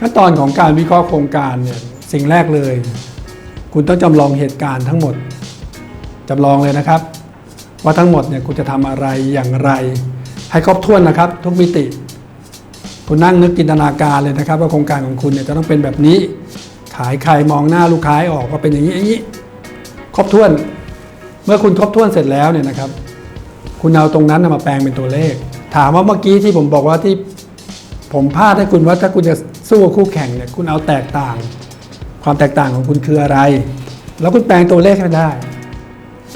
ขั้นตอนของการวิเคราะห์โครงการเนี่ยสิ่งแรกเลย คุณต้องจำลองเหตุการณ์ทั้งหมดจำลองเลยนะครับ ว่าทั้งหมดเนี่ยคุณจะทำอะไรอย่างไร ให้ครบถ้วนนะครับ ทุกมิติ คุณนั่งนึกจินตนาการเลยนะครับ ว่าโครงการของคุณเนี่ยจะต้องเป็นแบบนี้ ขายใครมองหน้าลูกค้าออกว่าเป็นอย่างนี้อย่างนี้ครบถ้วน เมื่อคุณครบถ้วนเสร็จแล้วเนี่ยนะครับ คุณเอาตรงนั้นมาแปลงเป็นตัวเลข ถามว่าเมื่อกี้ที่ผมบอกว่าที่ผมพาดให้คุณว่าถ้าคุณจะ สู้กับคู่แข่งเนี่ยคุณเอาแตกต่าง ความแตกต่างของคุณคืออะไร แล้วคุณแปลงตัวเลขให้ได้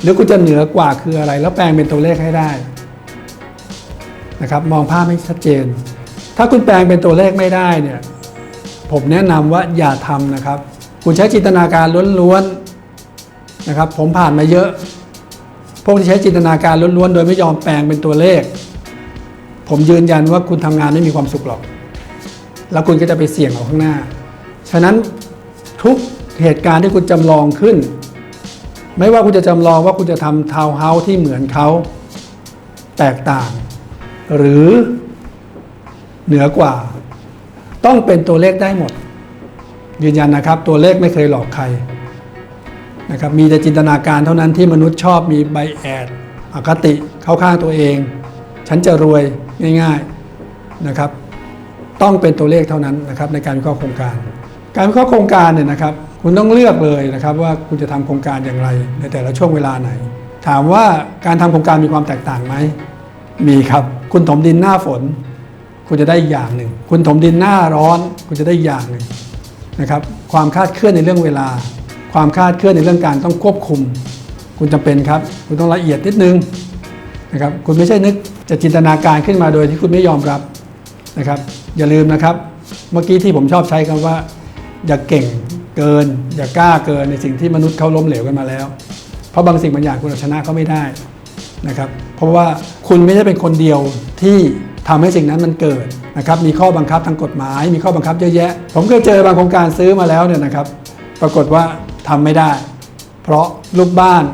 หรือคุณจะเหนือกว่าคืออะไร แล้วแปลงเป็นตัวเลขให้ได้นะครับมองภาพให้ชัดเจน ถ้าคุณแปลงเป็นตัวเลขไม่ได้เนี่ยผมแนะนำว่าอย่าทำนะครับ คุณใช้จินตนาการล้วนๆนะครับ ผมผ่านมาเยอะ พวกที่ใช้จินตนาการล้วนๆ โดยไม่ยอมแปลงเป็นตัวเลข ผมยืนยันว่าคุณทำงานไม่มีความสุขหรอก แล้วคุณก็จะไปเสี่ยงเอาข้างหน้า ฉะนั้นทุกเหตุการณ์ที่คุณจำลองขึ้น ไม่ว่าคุณจะจำลองว่าคุณจะทำทาวน์เฮาส์ที่เหมือนเขาแตกต่าง หรือเหนือกว่า ต้องเป็นตัวเลขได้หมด ยืนยันนะครับ ตัวเลขไม่เคยหลอกใครนะครับมีแต่จินตนาการเท่านั้นที่มนุษย์ชอบมีใบแอดอคติเข้าข้างตัวเอง ฉันจะรวยง่าย ๆนะครับ ต้องเป็นตัวเลขเท่านั้นนะครับในการวิเคราะห์โครงการ การวิเคราะห์โครงการเนี่ยนะครับคุณต้องเลือกเลยนะครับว่าคุณจะทำโครงการอย่างไร ในแต่ละช่วงเวลาไหน ถามว่าการทำโครงการมีความแตกต่างไหมมีครับ คุณถมดินหน้าฝน คุณจะได้อีกอย่างหนึ่ง คุณถมดินหน้าร้อน คุณจะได้อีกอย่างหนึ่งนะครับความคาดเคลื่อนในเรื่องเวลา ความคาดเคลื่อนในเรื่องการต้องควบคุม คุณจำเป็นครับ คุณต้องละเอียดนิดนึงนะครับคุณไม่ใช่นึกจะจินตนาการขึ้นมาโดยที่คุณไม่ยอมรับนะครับ อย่าลืมนะครับ เมื่อกี้ที่ผมชอบใช้คำว่า อย่าเก่งเกิน อย่ากล้าเกินในสิ่งที่มนุษย์เขาล้มเหลวกันมาแล้ว เพราะบางสิ่งบางอย่างคุณชนะเขาไม่ได้นะครับ เพราะว่าคุณไม่ใช่เป็นคนเดียวที่ทำให้สิ่งนั้นมันเกิดนะครับ มีข้อบังคับทางกฎหมาย มีข้อบังคับเยอะแยะ ผมเคยเจอบางโครงการซื้อมาแล้วเนี่ยนะครับ ปรากฏว่าทำไม่ได้ เพราะลูกบ้าน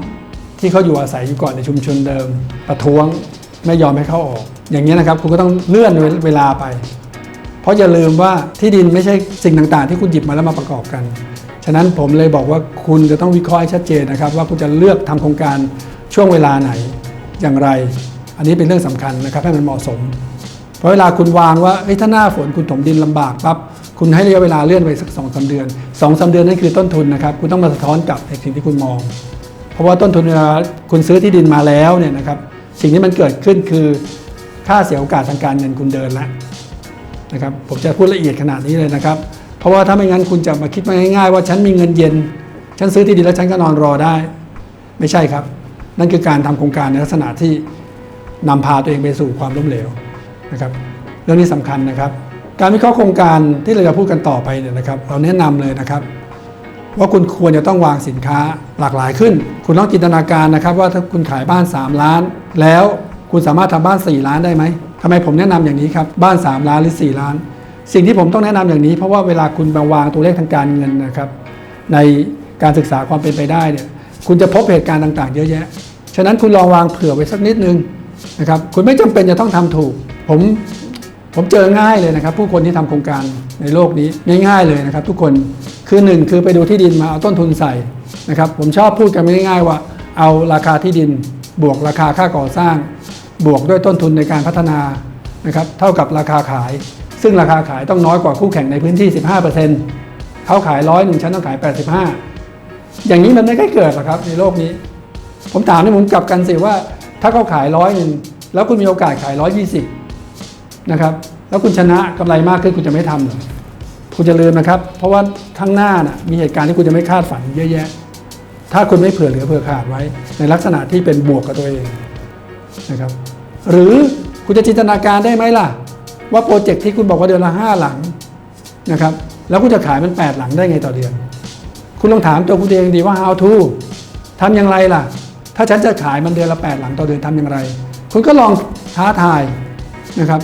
ที่เขาอยู่อาศัยอยู่ก่อนในชุมชนเดิม ประท้วงไม่ยอมให้เข้าออก อย่างนี้นะครับคุณก็ต้องเลื่อนเวลาไป เพราะอย่าลืมว่าที่ดินไม่ใช่สิ่งต่างๆ ที่คุณหยิบมาแล้วมาประกอบกัน ฉะนั้นผมเลยบอกว่าคุณจะต้องวิเคราะห์ให้ชัดเจนนะครับ ว่าคุณจะเลือกทำโครงการช่วงเวลาไหนอย่างไร อันนี้เป็นเรื่องสำคัญนะครับให้มันเหมาะสม เพราะเวลาคุณวางว่าเอ้ถ้าหน้าฝนคุณถมดินลำบากปั๊บคุณให้ระยะเวลาเลื่อนไปสักสองสาเดือนสองสาเดือนนั่นคือต้นทุนนะครับคุณต้องมาสะท้อนกลับในสิ่งที่คุณมอง เพราะว่าต้นทุนเวลาคุณซื้อที่ดินมาแล้วเนี่ยนะครับสิ่งที่มันเกิดขึ้นคือค่าเสียโอกาสทางการเงินคุณเดินแล้ว นะครับผมจะพูดละเอียดขนาดนี้เลยนะครับ เพราะว่าถ้าไม่งั้นคุณจะมาคิดมาง่ายๆว่าฉันมีเงินเย็น ฉันซื้อที่ดินแล้วฉันก็นอนรอได้ ไม่ใช่ครับ นั่นคือการทำโครงการในลักษณะที่นำพาตัวเองไปสู่ความล้มเหลวนะครับเรื่องนี้สำคัญนะครับ การวิเคราะห์โครงการที่เราจะพูดกันต่อไปเนี่ยนะครับ เราแนะนำเลยนะครับว่าคุณควรจะต้องวางสินค้าหลากหลายขึ้น คุณต้องจินตนาการนะครับ ว่าถ้าคุณขายบ้าน 3 ล้าน แล้วคุณสามารถทำบ้าน 4 ล้านได้ไหม ทำไมผมแนะนำอย่างนี้ครับ บ้าน 3 ล้านหรือ 4 ล้าน สิ่งที่ผมต้องแนะนำอย่างนี้ เพราะว่าเวลาคุณมาวางตัวเลขทางการเงินนะครับ ในการศึกษาความเป็นไปได้เนี่ยคุณจะพบเหตุการณ์ต่าง ๆ เยอะแยะ ฉะนั้นคุณลองวางเผื่อไว้สักนิดนึงนะครับคุณไม่จำเป็นจะต้องทำถูก ผมผมเจอง่ายเลยนะครับ ผู้คนที่ทำโครงการในโลกนี้ง่ายๆเลยนะครับ ทุกคนคือหนึ่งคือไปดูที่ดินมาเอาต้นทุนใส่นะครับ ผมชอบพูดกันง่ายๆว่า เอาราคาที่ดินบวกราคาค่าก่อสร้าง บวกด้วยต้นทุนในการพัฒนานะครับเท่ากับราคาขาย ซึ่งราคาขายต้องน้อยกว่าคู่แข่งในพื้นที่ 15%เขาขายร้อยหนึ่งฉันต้องขาย 85 อย่างนี้มันไม่เคยเกิดหรอกครับในโลกนี้ ผมถามนี่ผมกลับกันสิว่า ถ้าเขาขายร้อยหนึ่งแล้วคุณมีโอกาสขายร้อยยี่สิบนะครับแล้วคุณชนะกำไรมากขึ้นคุณจะไม่ทำหรอคุณจะลืมนะครับ เพราะว่าข้างหน้าน่ะมีเหตุการณ์ที่คุณจะไม่คาดฝันเยอะแยะ ถ้าคุณไม่เผื่อเหลือเผื่อขาดไว้ ในลักษณะที่เป็นบวกกับตัวเองนะครับ หรือคุณจะจินตนาการได้ไหมล่ะ ว่าโปรเจกต์ที่คุณบอกว่าเดือนละห้าหลังนะครับแล้วคุณจะขายมันแปดหลังได้ไงต่อเดือน คุณลองถามตัวคุณเองดีว่า how to ทำอย่างไรล่ะ ถ้าฉันจะขายมันเดือนละแปดหลังต่อเดือนทำอย่างไร คุณก็ลองท้าทายนะครับ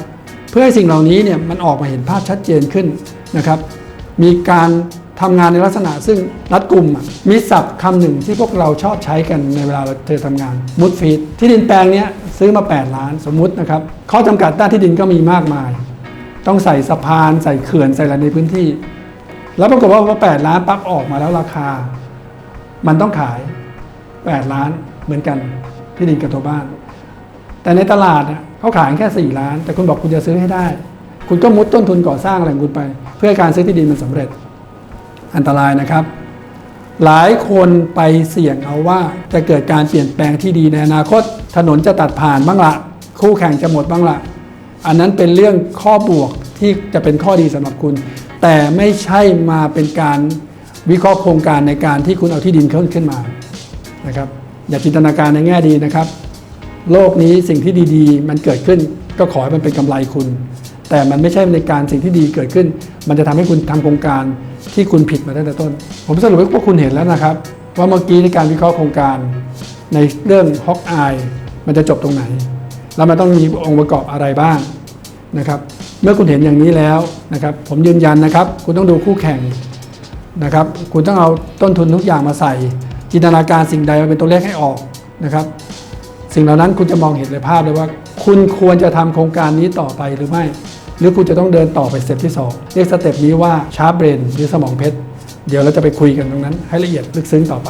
เพื่อให้สิ่งเหล่านี้เนี่ยมันออกมาเห็นภาพชัดเจนขึ้นนะครับ มีการ ทำงานในลักษณะซึ่งรัดกลุ่มมีศัพท์คำหนึ่งที่พวกเราชอบใช้กันในเวลาเราเจอทำงานมุดฟีดที่ดินแปลงนี้ซื้อมา 8 ล้านสมมุตินะครับข้อจำกัดด้านที่ดินก็มีมากมาย ต้องใส่สะพานใส่เขื่อนใส่อะไรในพื้นที่ แล้วปรากฏว่าพอ8ล้านปั๊บออกมาแล้วราคา มันต้องขาย 8 ล้านเหมือนกันที่ดินกับตัวบ้าน แต่ในตลาดเขาขายแค่ 4 ล้าน แต่คุณบอกคุณจะซื้อให้ได้ คุณก็มุดต้นทุนก่อสร้างอะไรคุณไป เพื่อการซื้อที่ดินมันสำเร็จ อันตรายนะครับ หลายคนไปเสี่ยงเอาว่าจะเกิดการเปลี่ยนแปลงที่ดีในอนาคต ถนนจะตัดผ่านบ้างละ คู่แข่งจะหมดบ้างละอันนั้นเป็นเรื่องข้อบวกที่จะเป็นข้อดีสำหรับคุณ แต่ไม่ใช่มาเป็นการวิเคราะห์โครงการในการที่คุณเอาที่ดินขึ้นขึ้นมานะครับอย่าจินตนาการในแง่ดีนะครับ โลกนี้สิ่งที่ดีๆ มันเกิดขึ้นก็ขอให้มันเป็นกำไรคุณ แต่มันไม่ใช่ในการสิ่งที่ดีเกิดขึ้น มันจะทำให้คุณทำโครงการที่คุณผิดมาตั้งแต่ต้น ผมสรุปให้พวกคุณเห็นแล้วนะครับ ว่าเมื่อกี้ในการวิเคราะห์โครงการในเรื่องฮอกอายมันจะจบตรงไหน แล้วมันต้องมีองค์ประกอบอะไรบ้างนะครับ เมื่อคุณเห็นอย่างนี้แล้วนะครับ ผมยืนยันนะครับ คุณต้องดูคู่แข่งนะครับ คุณต้องเอาต้นทุนทุกอย่างมาใส่ จินตนาการสิ่งใดมาเป็นตัวเลขให้ออกนะครับ สิ่งเหล่านั้นคุณจะมองเห็นเลยภาพเลยว่า คุณควรจะทำโครงการนี้ต่อไปหรือไม่ หรือคุณจะต้องเดินต่อไปสเต็ปที่ 2 เรียกสเต็ปนี้ว่าชาร์ปเบรนหรือสมองเพชร เดี๋ยวเราจะไปคุยกันตรงนั้นให้ละเอียดลึกซึ้งต่อไป